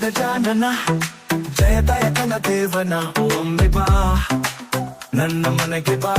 ಗಜಾನನ ಜಯದಾಯಕನ ದೇವನ. ಒಮ್ಮೆ ಬಾ. ನನ್ನ ಮನೆಗೆ ಬಾ.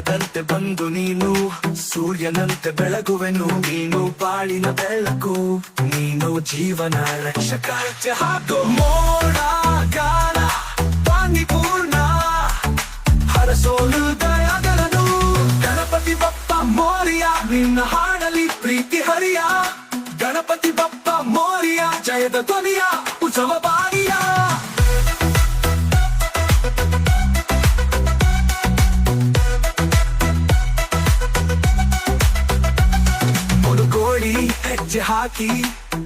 ಮೋಡದಂತೆ ಬಂದು ನೀನು, ಸೂರ್ಯನಂತೆ ಬೆಳಗುವೆನು. ನೀನು ಪಾಳಿನ ಬೆಳಕು, ನೀನು ಜೀವನ ರಕ್ಷಕ. ಹಾಕು ಮೋಡ, ಗಾನ ಪಾನಿಪೂರ್ಣ ಹರಸೋಲು ದಯಾಗಲನು ಗಣಪತಿ ಬಪ್ಪ ಮೋರಿಯ, ನಿನ್ನ ಹಾಡಲಿ ಪ್ರೀತಿ ಹರಿಯ. ಗಣಪತಿ ಬಪ್ಪ ಮೋರಿಯ, ಜಯದ ಧ್ವನಿಯ, ಉತ್ಸವ ಬಾರಿಯ. ಹೆಜ್ಜೆ ಹಾಕಿ,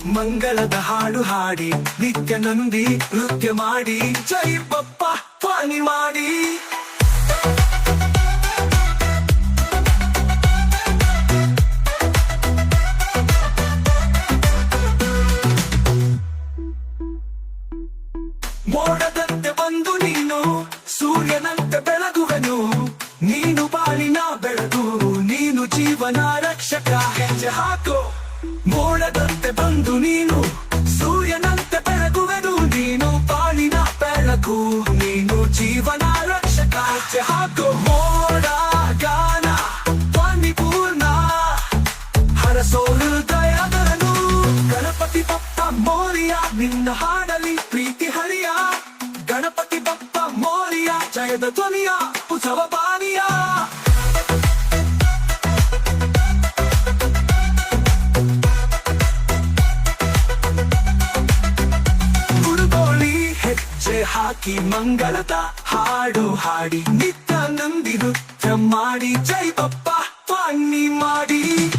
ಮಂಗಳದ ಹಾಡು ಹಾಡಿ, ನಿತ್ಯ ನಂದಿ ನೃತ್ಯ ಮಾಡಿ, ಜೈ ಬಪ್ಪ ಪಾನಿ ಮಾಡಿ. ಮೋಡದಂತೆ ಬಂದು ನೀನು, ಸೂರ್ಯನಂತೆ ಬೆಳಗುವನು. ನೀನು ಬಾಳಿನ ಬೆಳಗು, ನೀನು ಜೀವನ ರಕ್ಷಕ. ಹೆಜ್ಜೆ ಹಾಕು. ಮೋಡದಂತೆ ಬಂದು ನೀನು, ಸೂರ್ಯನಂತೆ ಬೆಳಗುವೆನು ನೀನು ಪಾಲಿನ ಬೆಳಕು, ನೀನು ಜೀವನ ರಕ್ಷಕ ಹಾಕು. ಮೋಡ, ಗಾನ, ಧ್ವನಿ ಪೂರ್ಣ, ಹರಸೋ ಹೃದಯಗಳನ್ನು ಗಣಪತಿ ಬಪ್ಪ ಮೋರಿಯ, ನಿನ್ನ ಹಾಡಲಿ ಪ್ರೀತಿ ಹರಿಯ, ಗಣಪತಿ ಬಪ್ಪ ಮೋರಿಯ, ಜಯದ ಧ್ವನಿಯ, ಉತ್ಸವ ಹಾಕಿ ಮಂಗಳದ ಹಾಡು ಹಾಡಿ ನಿತ್ತ ನಂದಿ ಮಾಡಿ. ಜೈ ಬಪ್ಪ ಮಾಡಿ.